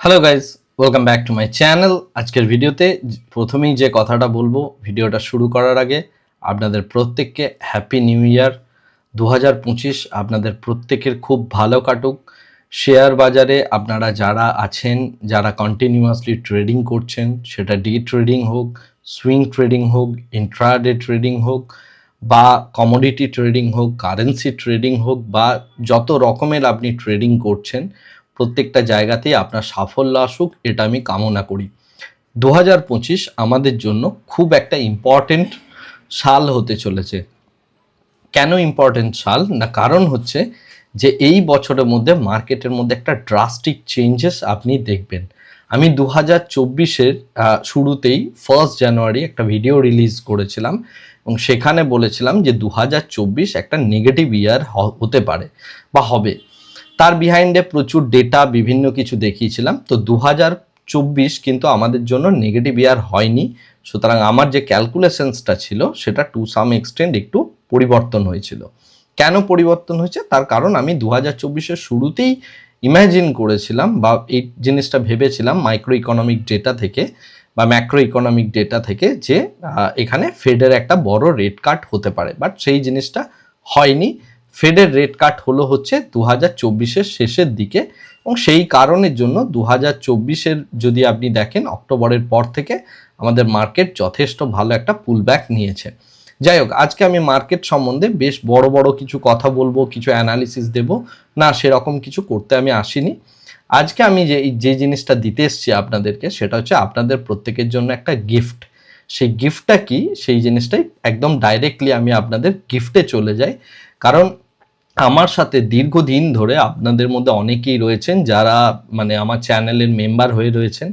Hello guys welcome back to my channel আজকের ভিডিওতে প্রথমেই যে কথাটা বলব, ভিডিওটা শুরু করার আগে আপনাদের প্রত্যেককে হ্যাপি নিউ ইয়ার দু হাজার পঁচিশ আপনাদের প্রত্যেকের খুব ভালো কাটুক। শেয়ার বাজারে আপনারা যারা আছেন, যারা কন্টিনিউয়াসলি ট্রেডিং করছেন, সেটা ডে ট্রেডিং হোক সুইং ট্রেডিং হোক ইন্ট্রাডে ট্রেডিং হোক, বা কমোডিটি ট্রেডিং হোক কারেন্সি ট্রেডিং হোক, বা যত রকমের আপনি ট্রেডিং করছেন প্রত্যেকটা জায়গাতেই আপনার সাফল্য আসুক, এটা আমি কামনা করি। দু হাজার পঁচিশ আমাদের জন্য খুব একটা ইম্পর্টেন্ট সাল হতে চলেছে। কেন ইম্পর্টেন্ট সাল? না, কারণ হচ্ছে যে এই বছরের মধ্যে মার্কেটের মধ্যে একটা ড্রাস্টিক চেঞ্জেস আপনি দেখবেন। আমি দু হাজার চব্বিশের শুরুতেই ফার্স্ট জানুয়ারি একটা ভিডিও রিলিজ করেছিলাম এবং সেখানে বলেছিলাম যে দু হাজার চব্বিশ একটা নেগেটিভ ইয়ার হতে পারে বা হবে। তার বিহাইন্ডে প্রচুর ডেটা বিভিন্ন কিছু দেখিয়েছিলাম। তো দু চব্বিশ কিন্তু আমাদের জন্য নেগেটিভ ইয়ার হয়নি। সুতরাং আমার যে ক্যালকুলেশনসটা ছিল, সেটা টু সাম এক্সটেন্ড একটু পরিবর্তন হয়েছিল। কেন পরিবর্তন হয়েছে? তার কারণ আমি দু হাজার চব্বিশের শুরুতেই ইমাজিন করেছিলাম বা এই জিনিসটা ভেবেছিলাম মাইক্রো ইকোনমিক ডেটা থেকে বা ম্যাক্রো ইকোনমিক ডেটা থেকে যে এখানে ফেডের একটা বড় রেট কাট হতে পারে। বাট সেই জিনিসটা হয়নি। ফেডের রেট কাট হলো হচ্ছে দু হাজার চব্বিশের শেষের দিকে এবং সেই কারণের জন্য দু হাজার চব্বিশের যদি আপনি দেখেন অক্টোবরের পর থেকে আমাদের মার্কেট যথেষ্ট ভালো একটা পুলব্যাক নিয়েছে। যাই হোক, আজকে আমি মার্কেট সম্বন্ধে বেশ বড় বড় কিছু কথা বলব, কিছু অ্যানালিসিস দেব। না, সেরকম কিছু করতে আমি আসিনি। আজকে আমি যে যে জিনিসটা দিতে এসেছি আপনাদেরকে, সেটা হচ্ছে আপনাদের প্রত্যেকের জন্য একটা গিফট সেই গিফটটা কি? সেই জিনিসটাই একদম ডাইরেক্টলি আমি আপনাদের গিফটে চলে যাই। কারণ আমার সাথে দীর্ঘদিন ধরে আপনাদের মধ্যে অনেকেই রয়েছেন যারা মানে আমার চ্যানেলের মেম্বার হয়ে রয়েছেন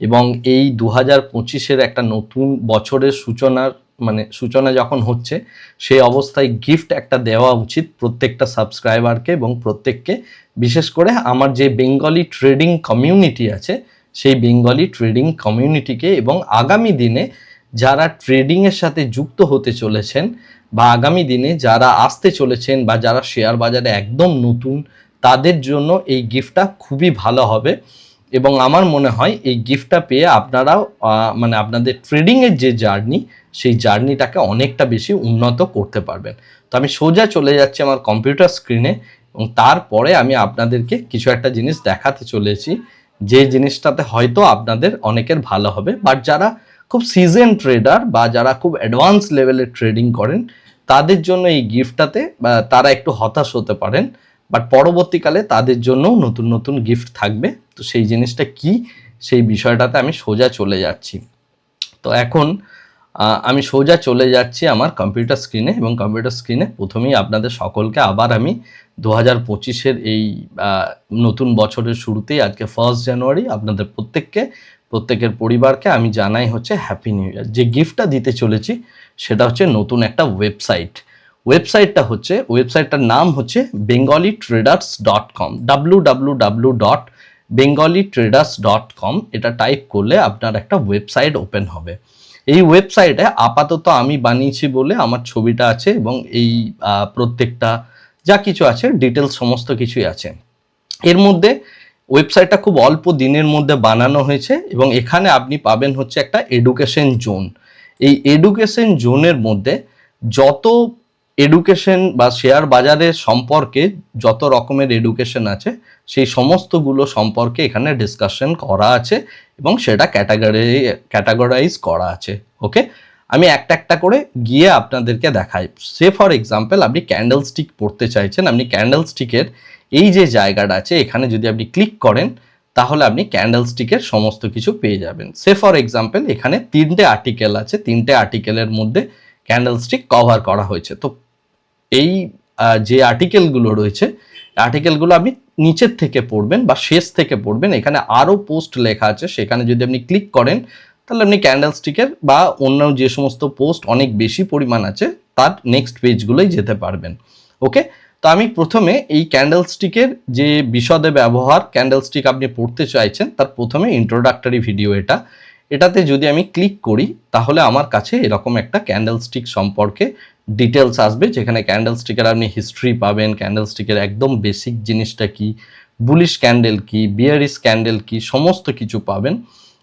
এবং এই দু হাজার পঁচিশের একটা নতুন বছরের সূচনার মানে সূচনা যখন হচ্ছে, সেই অবস্থায় গিফট একটা দেওয়া উচিত প্রত্যেকটা সাবস্ক্রাইবারকে এবং প্রত্যেককে। বিশেষ করে আমার যে বেঙ্গলি ট্রেডিং কমিউনিটি আছে, সেই বেঙ্গলি ট্রেডিং কমিউনিটিকে এবং আগামী দিনে যারা ট্রেডিংয়ের সাথে যুক্ত হতে চলেছেন বা আগামী দিনে যারা আসতে চলেছেন বা যারা শেয়ার বাজারে একদম নতুন, তাদের জন্য এই গিফটটা খুবই ভালো হবে এবং আমার মনে হয় এই গিফটটা পেয়ে আপনারাও মানে আপনাদের ট্রেডিংয়ের যে জার্নি সেই জার্নিটাকে অনেকটা বেশি উন্নত করতে পারবেন। তো আমি সোজা চলে যাচ্ছি আমার কম্পিউটার স্ক্রিনে এবং তারপরে আমি আপনাদেরকে কিছু একটা জিনিস দেখাতে চলেছি। যে জিনিসটাতে হয়তো আপনাদের অনেকের ভালো হবে বাট যারা খুব সিজন ট্রেডার বা যারা খুব অ্যাডভান্স লেভেলের ট্রেডিং করেন, তাদের জন্য এই গিফটটাতে তারা একটু হতাশ হতে পারেন বাট পরবর্তীকালে তাদের জন্যও নতুন নতুন গিফট থাকবে। তো সেই জিনিসটা কি, সেই বিষয়টাতে আমি সোজা চলে যাচ্ছি। তো এখন আমি সোজা চলে যাচ্ছি আমার কম্পিউটার স্ক্রিনে এবং কম্পিউটার স্ক্রিনে প্রথমেই আপনাদের সকলকে আবার আমি দু হাজার পঁচিশের এই নতুন বছরের শুরুতেই আজকে ফার্স্ট জানুয়ারি আপনাদের প্রত্যেককে প্রত্যেকের পরিবারকে আমি জানাই হচ্ছে হ্যাপি নিউ ইয়ার যে গিফটটা দিতে চলেছি, সেটা হচ্ছে নতুন একটা ওয়েবসাইট। ওয়েবসাইটটা হচ্ছে, ওয়েবসাইটটার নাম হচ্ছে Bengali traders dot com W W W dot Bengali traders dot com এটা টাইপ করলে আপনার একটা ওয়েবসাইট ওপেন হবে। এই ওয়েবসাইটে আপাতত আমি বানিয়েছি বলে আমার ছবিটা আছে এবং এই প্রত্যেকটা যা কিছু আছে ডিটেলস সমস্ত কিছুই আছে। এর মধ্যে ওয়েবসাইটটা খুব অল্প দিনের মধ্যে বানানো হয়েছে এবং এখানে আপনি পাবেন হচ্ছে একটা এডুকেশন জোন এই এডুকেশন জোনের মধ্যে যত এডুকেশন বা শেয়ার বাজারের সম্পর্কে যত রকমের এডুকেশন আছে, সেই সমস্তগুলো সম্পর্কে এখানে ডিসকাশন করা আছে এবং সেটা ক্যাটাগরি ক্যাটাগরাইজ করা আছে ওকে আমি একটা একটা করে গিয়ে আপনাদেরকে দেখাই। সে ফর এক্সাম্পল আপনি ক্যান্ডেল স্টিক পড়তে চাইছেন, আপনি ক্যান্ডেল স্টিকের এই যে জায়গাটা আছে, এখানে যদি আপনি ক্লিক করেন, তাহলে আপনি ক্যান্ডেল স্টিকের সমস্ত কিছু পেয়ে যাবেন। সে ফর এক্সাম্পল এখানে তিনটে আর্টিকেল আছে, তিনটে আর্টিকেলের মধ্যে ক্যান্ডেল স্টিক কভার করা হয়েছে। তো এই যে আর্টিকেলগুলো রয়েছে আর্টিকেলগুলো আপনি নিচের থেকে পড়বেন বা শেষ থেকে পড়বেন। এখানে আরও পোস্ট লেখা আছে, সেখানে যদি আপনি ক্লিক করেন, তাহলে আপনি ক্যান্ডেল স্টিকের বা অন্য যে সমস্ত পোস্ট অনেক বেশি পরিমাণ আছে, তার নেক্সট পেজগুলোই যেতে পারবেন। ওকে তো আমি প্রথমে এই ক্যান্ডেল স্টিকের যে বিশদে ব্যবহার ক্যান্ডেল স্টিক আপনি পড়তে চাইছেন, তার প্রথমে ইন্ট্রোডাক্টরি ভিডিও এটা। এটাতে যদি আমি ক্লিক করি, তাহলে আমার কাছে এরকম একটা ক্যান্ডেল স্টিক সম্পর্কে ডিটেলস আসবে, যেখানে ক্যান্ডেল স্টিকের আপনি হিস্ট্রি পাবেন ক্যান্ডেল স্টিকের একদম বেসিক জিনিসটা কি বুলিশ ক্যান্ডেল কি বিয়ারিস ক্যান্ডেল কি, সমস্ত কিছু পাবেন।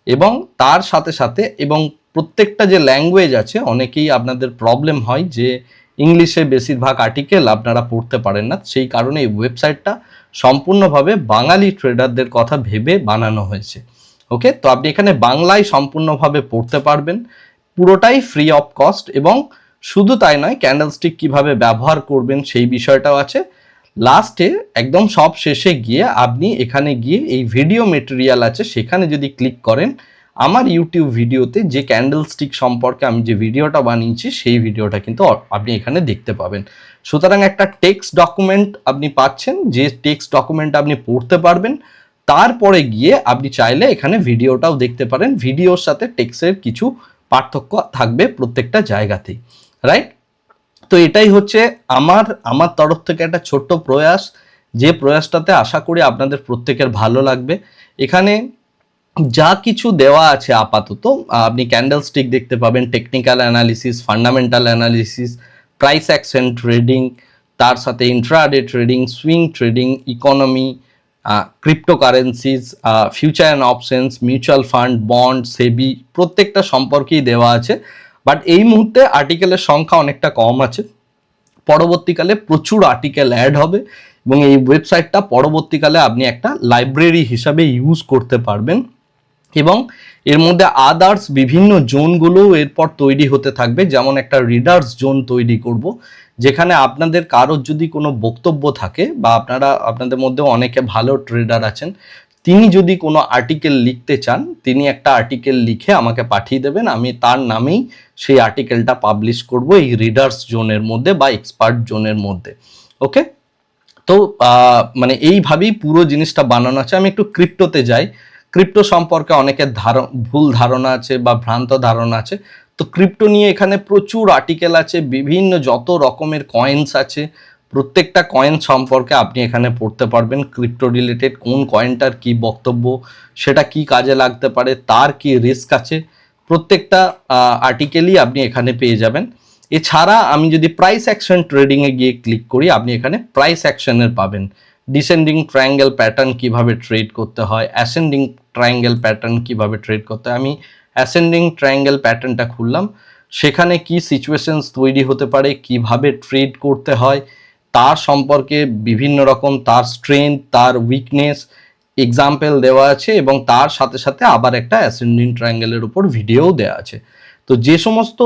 এবং তার সাথে সাথে এবং প্রত্যেকটা যে ল্যাঙ্গুয়েজ আছে, অনেকেই আপনাদের প্রবলেম হয় যে ইংলিশে বেশিরভাগ আর্টিকেল আপনারা পড়তে পারেন না। সেই কারণে এই ওয়েবসাইটটা সম্পূর্ণভাবে বাঙালি ট্রেডারদের কথা ভেবে বানানো হয়েছে। ওকে তো আপনি এখানে বাংলায় সম্পূর্ণভাবে পড়তে পারবেন। পুরোটাই ফ্রি অফ কস্ট এবং শুধু তাই নয় ক্যান্ডেলস্টিক কীভাবে ব্যবহার করবেন সেই বিষয়টাও আছে। লাস্টে একদম সব শেষে গিয়ে আপনি এখানে গিয়ে এই ভিডিও মেটেরিয়াল আছে, সেখানে যদি ক্লিক করেন আমার ইউটিউব ভিডিওতে যে ক্যান্ডেল স্টিক সম্পর্কে আমি যে ভিডিওটা বানিয়েছি, সেই ভিডিওটা কিন্তু আপনি এখানে দেখতে পাবেন। সুতরাং একটা টেক্সট ডকুমেন্ট আপনি পাচ্ছেন, যে টেক্সট ডকুমেন্ট আপনি পড়তে পারবেন, তারপরে গিয়ে আপনি চাইলে এখানে ভিডিওটাও দেখতে পারেন। ভিডিওর সাথে টেক্সের কিছু পার্থক্য থাকবে প্রত্যেকটা জায়গাতেই রাইট তো এটাই হচ্ছে আমার আমার তরফ থেকে একটা ছোট্ট প্রয়াস। যে প্রয়াসটাতে আশা করি আপনাদের প্রত্যেকের ভালো লাগবে। এখানে যা কিছু দেওয়া আছে আপাতত, আপনি ক্যান্ডেল স্টিক দেখতে পাবেন technical analysis fundamental analysis price action trading তার সাথে intraday trading swing trading economy cryptocurrencies future and options mutual fund bond SEBI প্রত্যেকটা সম্পর্কেই দেওয়া আছে। বাট এই মুহূর্তে আর্টিকেলের সংখ্যা অনেকটা কম আছে। পরবর্তীকালে প্রচুর আর্টিকেল অ্যাড হবে এবং এই ওয়েবসাইটটা পরবর্তীকালে আপনি একটা লাইব্রেরি হিসাবে ইউজ করতে পারবেন। এবং এর মধ্যে আদার্স বিভিন্ন জোনগুলো এরপর তৈরি হতে থাকবে। যেমন একটা রিডার্স জোন তৈরি করব, যেখানে আপনাদের কারোর যদি কোনো বক্তব্য থাকে বা আপনারা, আপনাদের মধ্যে অনেকে ভালো ট্রেডার আছেন, তিনি যদি কোনো আর্টিকেল লিখতে চান, তিনি একটা আর্টিকেল লিখে আমাকে পাঠিয়ে দেবেন। আমি তার নামেই সেই আর্টিকেলটা পাবলিশ করব এই রিডার্স জোনের মধ্যে বা এক্সপার্ট জোনের মধ্যে। ওকে তো মানে এইভাবেই পুরো জিনিসটা বানানো আছে। আমি একটু ক্রিপ্টোতে যাই। ক্রিপ্টো সম্পর্কে অনেকের ধারণ, ভুল ধারণা আছে বা ভ্রান্ত ধারণা আছে। তো ক্রিপ্টো নিয়ে এখানে প্রচুর আর্টিকেল আছে, বিভিন্ন যত রকমের কয়েন্স আছে, প্রত্যেকটা কয়েন সম্পর্কে আপনি এখানে পড়তে পারবেন ক্রিপ্টো রিলেটেড কোন কয়েনটার কি বক্তব্য, সেটা কি কাজে লাগতে পারে, তার কি রিস্ক আছে, প্রত্যেকটা আর্টিকেলই আপনি এখানে পেয়ে যাবেন। এছাড়া আমি যদি প্রাইস অ্যাকশন ট্রেডিংয়ে গিয়ে ক্লিক করি, আপনি এখানে প্রাইস অ্যাকশনের পাবেন। ডিসেন্ডিং ট্রায়াঙ্গেল প্যাটার্ন কীভাবে ট্রেড করতে হয় অ্যাসেন্ডিং ট্রায়াঙ্গেল প্যাটার্ন কীভাবে ট্রেড করতে হয়, আমি অ্যাসেন্ডিং ট্রায়াঙ্গেল প্যাটার্নটা খুললাম, সেখানে কি সিচুয়েশনস তৈরি হতে পারে, কীভাবে ট্রেড করতে হয়, তার সম্পর্কে বিভিন্ন রকম, তার স্ট্রেংথ তার উইকনেস এক্সাম্পল দেওয়া আছে এবং তার সাথে সাথে আবার একটা অ্যাসেন্ডিং ট্রায়াঙ্গেলের উপর ভিডিও দেওয়া আছে। তো যে সমস্ত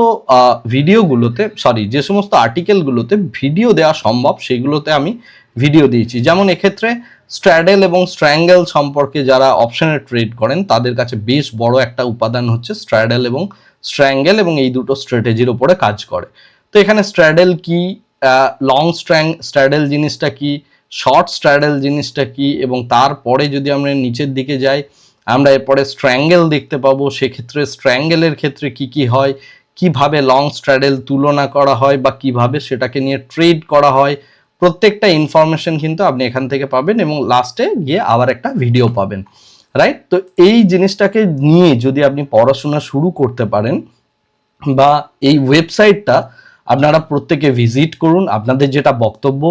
ভিডিওগুলোতে সরি যে সমস্ত আর্টিকেলগুলোতে ভিডিও দেওয়া সম্ভব, সেগুলোতে আমি ভিডিও দিয়েছি। যেমন এক্ষেত্রে স্ট্র্যাডেল এবং স্ট্র্যাঙ্গেল সম্পর্কে যারা অপশনে ট্রেড করেন, তাদের কাছে বেশ বড় একটা উপাদান হচ্ছে স্ট্র্যাডেল এবং স্ট্র্যাঙ্গেল এবং এই দুটো স্ট্র্যাটেজির ওপরে কাজ করে। তো এখানে স্ট্র্যাডেল কি? লং স্ট্র্যাং স্ট্র্যাডেল জিনিসটা কি? শর্ট স্ট্র্যাডেল জিনিসটা কি? এবং তারপরে যদি আমরা নিচের দিকে যাই, আমরা এরপরে স্ট্র্যাঙ্গেল দেখতে পাবো। সেক্ষেত্রে স্ট্র্যাঙ্গেলের ক্ষেত্রে কি কি হয়? কীভাবে লং স্ট্র্যাডেল তুলনা করা হয় বা কীভাবে সেটাকে নিয়ে ট্রেড করা হয়? প্রত্যেকটা ইনফরমেশন কিন্তু আপনি এখান থেকে পাবেন এবং লাস্টে গিয়ে আবার একটা ভিডিও পাবেন রাইট তো এই জিনিসটাকে নিয়ে যদি আপনি পড়াশোনা শুরু করতে পারেন বা এই ওয়েবসাইটটা আপনারা প্রত্যেকে ভিজিট করুন। আপনাদের যেটা বক্তব্য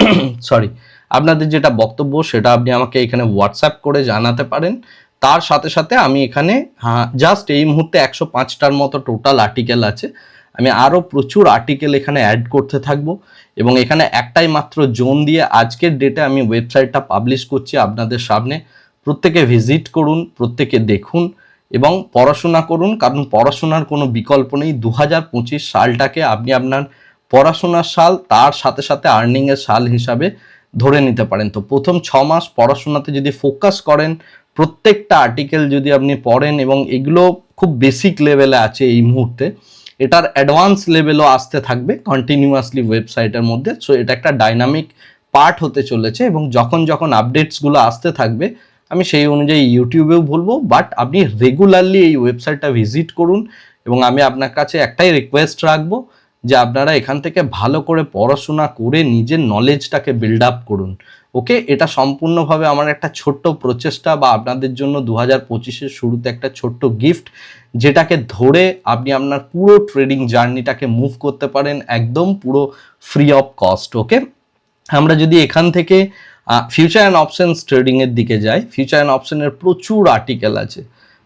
সরি আপনাদের যেটা বক্তব্য সেটা আপনি আমাকে এখানে হোয়াটসঅ্যাপ করে জানাতে পারেন। তার সাথে সাথে আমি এখানে হ্যাঁ জাস্ট এই মুহূর্তে একশো পাঁচটার মতো টোটাল আর্টিকেল আছে। আমি আরও প্রচুর আর্টিকেল এখানে অ্যাড করতে থাকব এবং এখানে একটাই মাত্র জোন দিয়ে আজকের ডেটে আমি ওয়েবসাইটটা পাবলিশ করছি আপনাদের সামনে। প্রত্যেকে ভিজিট করুন, প্রত্যেকে দেখুন এবং পড়াশোনা করুন, কারণ পড়াশোনার কোনো বিকল্প নেই। দু হাজার পঁচিশ সালটাকে আপনি আপনার পড়াশোনার সাল, তার সাথে সাথে আর্নিংয়ের সাল হিসাবে ধরে নিতে পারেন। তো প্রথম ছ মাস পড়াশোনাতে যদি ফোকাস করেন, প্রত্যেকটা আর্টিকেল যদি আপনি পড়েন এবং এগুলো খুব বেসিক লেভেলে আছে এই মুহূর্তে এটার অ্যাডভান্স লেভেলও আসতে থাকবে কন্টিনিউয়াসলি ওয়েবসাইটের মধ্যে। সো এটা একটা ডাইনামিক পার্ট হতে চলেছে এবং যখন যখন আপডেটসগুলো আসতে থাকবে, আমি সেই অনুযায়ী ইউটিউবেও বলব বাট আপনি রেগুলারলি এই ওয়েবসাইটটা ভিজিট করুন এবং আমি আপনার কাছে একটাই রিকোয়েস্ট রাখব যে আপনারা এখান থেকে ভালো করে পড়াশোনা করে নিজের নলেজটাকে বিল্ড আপ করুন। ওকে, এটা সম্পূর্ণভাবে আমার একটা ছোট্ট প্রচেষ্টা বা আপনাদের জন্য দু হাজার পঁচিশের শুরুতে একটা ছোট্ট গিফট যেটাকে ধরে আপনি আপনার পুরো ট্রেডিং জার্নিটাকে মুভ করতে পারেন একদম পুরো ফ্রি অফ কস্ট ওকে? আমরা যদি এখান থেকে ফিউচার অ্যান্ড অপশনস ট্রেডিংয়ের দিকে যাই ফিউচার অ্যান্ড অপশনের প্রচুর আর্টিকেল আছে।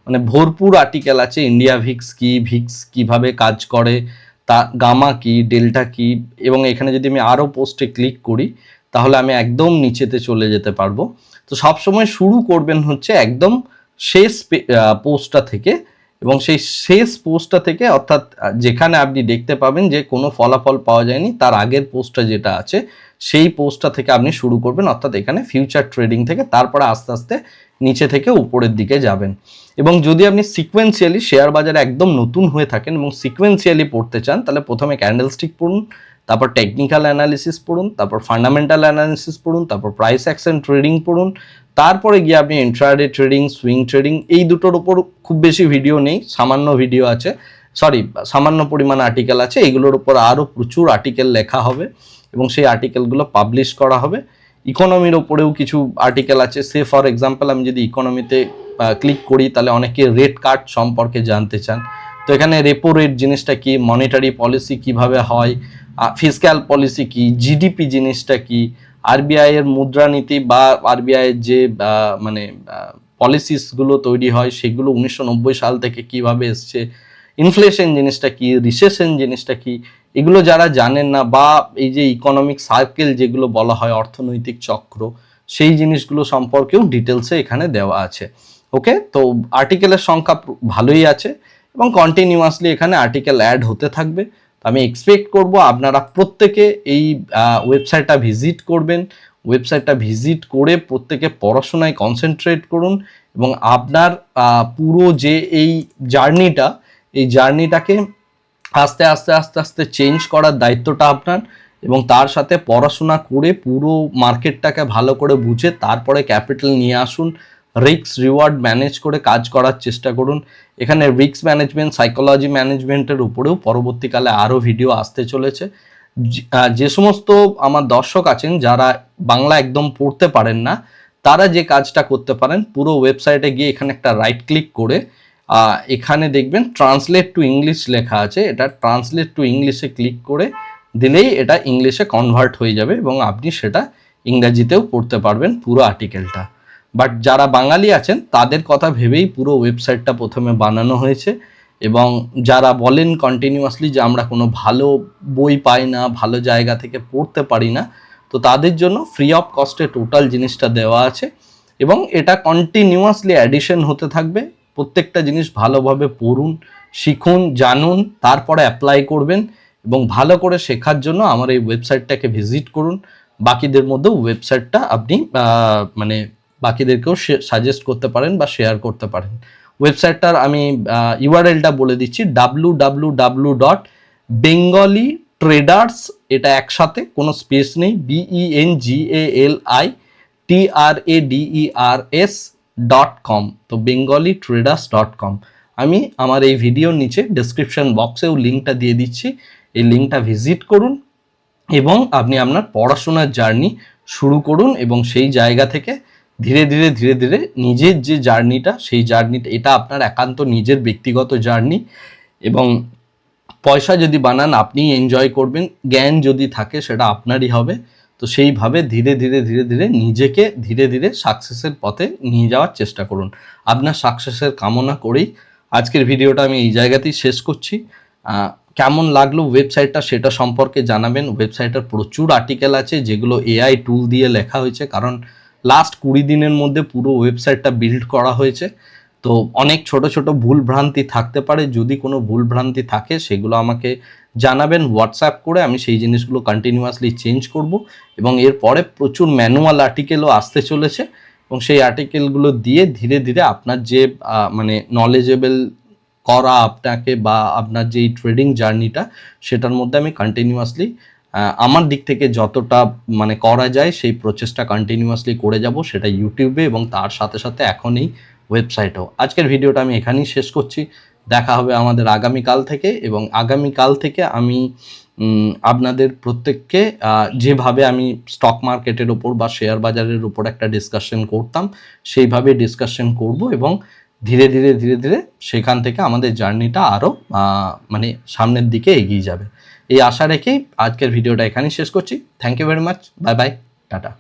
মানে ভরপুর আর্টিকেল আছে ইন্ডিয়া ভিক্স কি ভিক্স কীভাবে কাজ করে, তা গামা কি ডেল্টা কি, এবং এখানে যদি আমি আরও পোস্টে ক্লিক করি তাহলে আমি একদম নিচেতে চলে যেতে পারব। তো সবসময় শুরু করবেন হচ্ছে একদম শেষ পোস্টটা থেকে এবং সেই শেষ পোস্টটা থেকে অর্থাৎ যেখানে আপনি দেখতে পাবেন যে কোনো ফলাফল পাওয়া যায়নি, তার আগের পোস্টটা যেটা আছে, সেই পোস্টটা থেকে আপনি শুরু করবেন। অর্থাৎ এখানে ফিউচার ট্রেডিং থেকে তারপরে আস্তে আস্তে নিচে থেকে উপরের দিকে যাবেন। এবং যদি আপনি সিকোয়েন্সিয়ালি শেয়ার বাজারে একদম নতুন হয়ে থাকেন এবং সিকোয়েন্সিয়ালি পড়তে চান, তাহলে প্রথমে ক্যান্ডেলস্টিক পড়ুন তারপর টেকনিক্যাল অ্যানালিসিস পড়ুন, তারপর ফান্ডামেন্টাল অ্যানালিসিস পড়ুন, তারপর প্রাইস অ্যাকশন ট্রেডিং পড়ুন, তারপরে গিয়ে আপনি ইন্ট্রাডে ট্রেডিং সুইং ট্রেডিং এই দুটোর উপর খুব বেশি ভিডিও নেই, সামান্য ভিডিও আছে সরি সামান্য পরিমাণ আর্টিকেল আছে, এগুলোর উপর আরও প্রচুর আর্টিকেল লেখা হবে এবং সেই আর্টিকেলগুলো পাবলিশ করা হবে। ইকোনমির ওপরেও কিছু আর্টিকেল আছে, সে ফর এক্সাম্পল আমি যদি ইকোনমিতে ক্লিক করি, তাহলে অনেকে রেট কার্ড সম্পর্কে জানতে চান। তো এখানে রেপো রেট জিনিসটা কি মনিটারি পলিসি কীভাবে হয় ফিসক্যাল পলিসি কি জিডিপি জিনিসটা কি আরবিআই এর মুদ্রানীতি বা আরবিআই এর যে মানে পলিসিসগুলো তৈরি হয়, সেগুলো উনিশশো নব্বই সাল থেকে কীভাবে এসছে ইনফ্লেশন জিনিসটা কি রিসেশন জিনিসটা কি, এগুলো যারা জানেন না বা এই যে ইকোনমিক সার্কেল যেগুলো বলা হয়, অর্থনৈতিক চক্র, সেই জিনিসগুলো সম্পর্কেও ডিটেলসে এখানে দেওয়া আছে। ওকে তো আর্টিকেলের সংখ্যা ভালোই আছে এবং কন্টিনিউয়াসলি এখানে আর্টিকেল অ্যাড হতে থাকবে। আমি এক্সপেক্ট করব আপনারা প্রত্যেকে এই ওয়েবসাইটটা ভিজিট করবেন। ওয়েবসাইটটা ভিজিট করে প্রত্যেকে পড়াশোনায় কনসেন্ট্রেট করুন এবং আপনার পুরো যে এই জার্নিটা এই জার্নিটাকে আস্তে আস্তে আস্তে আস্তে চেঞ্জ করার দায়িত্বটা আপনার এবং তার সাথে পড়াশোনা করে পুরো মার্কেটটাকে ভালো করে বুঝে তারপরে ক্যাপিটাল নিয়ে আসুন। রিক্স রিওয়ার্ড ম্যানেজ করে কাজ করার চেষ্টা করুন। এখানে রিক্স ম্যানেজমেন্ট সাইকোলজি ম্যানেজমেন্টের উপরেও পরবর্তীকালে আরও ভিডিও আসতে চলেছে। যে- সমস্ত আমার দর্শক আছেন, যারা বাংলা একদম পড়তে পারেন না, তারা যে কাজটা করতে পারেন, পুরো ওয়েবসাইটে গিয়ে এখানে একটা রাইট ক্লিক করে এখানে দেখবেন ট্রান্সলেট টু ইংলিশ লেখা আছে। এটা ট্রান্সলেট টু ইংলিশে ক্লিক করে দিলেই এটা ইংলিশে কনভার্ট হয়ে যাবে এবং আপনি সেটা ইংরাজিতেও পড়তে পারবেন পুরো আর্টিকেলটা বাট যারা বাঙালি আছেন, তাদের কথা ভেবেই পুরো ওয়েবসাইটটা প্রথমে বানানো হয়েছে এবং যারা বলেন কন্টিনিউয়াসলি যে আমরা কোনো ভালো বই পাই না, ভালো জায়গা থেকে পড়তে পারি না, তো তাদের জন্য ফ্রি অফ কস্টে টোটাল জিনিসটা দেওয়া আছে এবং এটা কন্টিনিউয়াসলি অ্যাডিশন হতে থাকবে। প্রত্যেকটা জিনিস ভালোভাবে পড়ুন, শিখুন, জানুন, তারপরে অ্যাপ্লাই করবেন এবং ভালো করে শেখার জন্য আমার এই ওয়েবসাইটটাকে ভিজিট করুন। বাকিদের মধ্যেও ওয়েবসাইটটা আপনি মানে বাকিদেরকেও সাজেস্ট করতে পারেন বা শেয়ার করতে পারেন। ওয়েবসাইটটার আমি ইউআরএলটা বলে দিচ্ছি W W W dot Bengali traders এটা একসাথে, কোনো স্পেস নেই B E N G A L I T R A D E R S dot com তো বেঙ্গলি ট্রেডার্স ডট কম আমি আমার এই ভিডিওর নিচে ডেসক্রিপশন বক্সেও লিঙ্কটা দিয়ে দিচ্ছি, এই লিঙ্কটা ভিজিট করুন এবং আপনি আপনার পড়াশোনার জার্নি শুরু করুন এবং সেই জায়গা থেকে ধীরে ধীরে ধীরে ধীরে নিজের যে জার্নিটা, সেই জার্নিটা, এটা আপনার একান্ত নিজের ব্যক্তিগত জার্নি এবং পয়সা যদি বানান আপনি এনজয় করবেন, জ্ঞান যদি থাকে, সেটা আপনারই হবে। তো সেইভাবে ধীরে ধীরে ধীরে ধীরে নিজেকে ধীরে ধীরে সাকসেসের পথে নিয়ে যাওয়ার চেষ্টা করুন। আপনার সাকসেসের কামনা করেই আজকের ভিডিওটা আমি এই জায়গাতেই শেষ করছি। কেমন লাগল ওয়েবসাইটটা সেটা সম্পর্কে জানাবেন। ওয়েবসাইটের প্রচুর আর্টিকেল আছে, যেগুলো এআই টুল দিয়ে লেখা হয়েছে। কারণ লাস্ট কুড়ি দিনের মধ্যে পুরো ওয়েবসাইটটা বিল্ড করা হয়েছে। তো অনেক ছোট ছোট ভুল ভ্রান্তি থাকতে পারে। যদি কোনো ভুল ভ্রান্তি থাকে, সেগুলো আমাকে জানাবেন হোয়াটসঅ্যাপ করে। আমি সেই জিনিসগুলো কন্টিনিউয়াসলি চেঞ্জ করব। এবং এরপরে প্রচুর ম্যানুয়াল আর্টিকেলও আসতে চলেছে। এবং সেই আর্টিকেলগুলো দিয়ে ধীরে ধীরে আপনার যে মানে নলেজেবল করা আপনাকে বা আপনার যে ট্রেডিং জার্নিটা সেটার মধ্যে আমি কন্টিনিউয়াসলি আমার দিক থেকে যতটা মানে করা যায়, সেই প্রচেষ্টা কন্টিনিউয়াসলি করে যাব, সেটা ইউটিউবে এবং তার সাথে সাথে এখন এই ওয়েবসাইটেও আজকের ভিডিওটা আমি এখানেই শেষ করছি। দেখা হবে আমাদের আগামীকাল থেকে এবং আগামীকাল থেকে আমি আপনাদের প্রত্যেককে যেভাবে আমি স্টক মার্কেটের ওপর বা শেয়ার বাজারের উপর একটা ডিসকাশন করতাম, সেইভাবে ডিসকাশন করব এবং ধীরে ধীরে ধীরে ধীরে সেখান থেকে আমাদের জার্নিটা আরও মানে সামনের দিকে এগিয়ে যাবে। এই আশা রেখেই আজকের ভিডিওটা এখানেই শেষ করছি। Thank you very much bye bye tata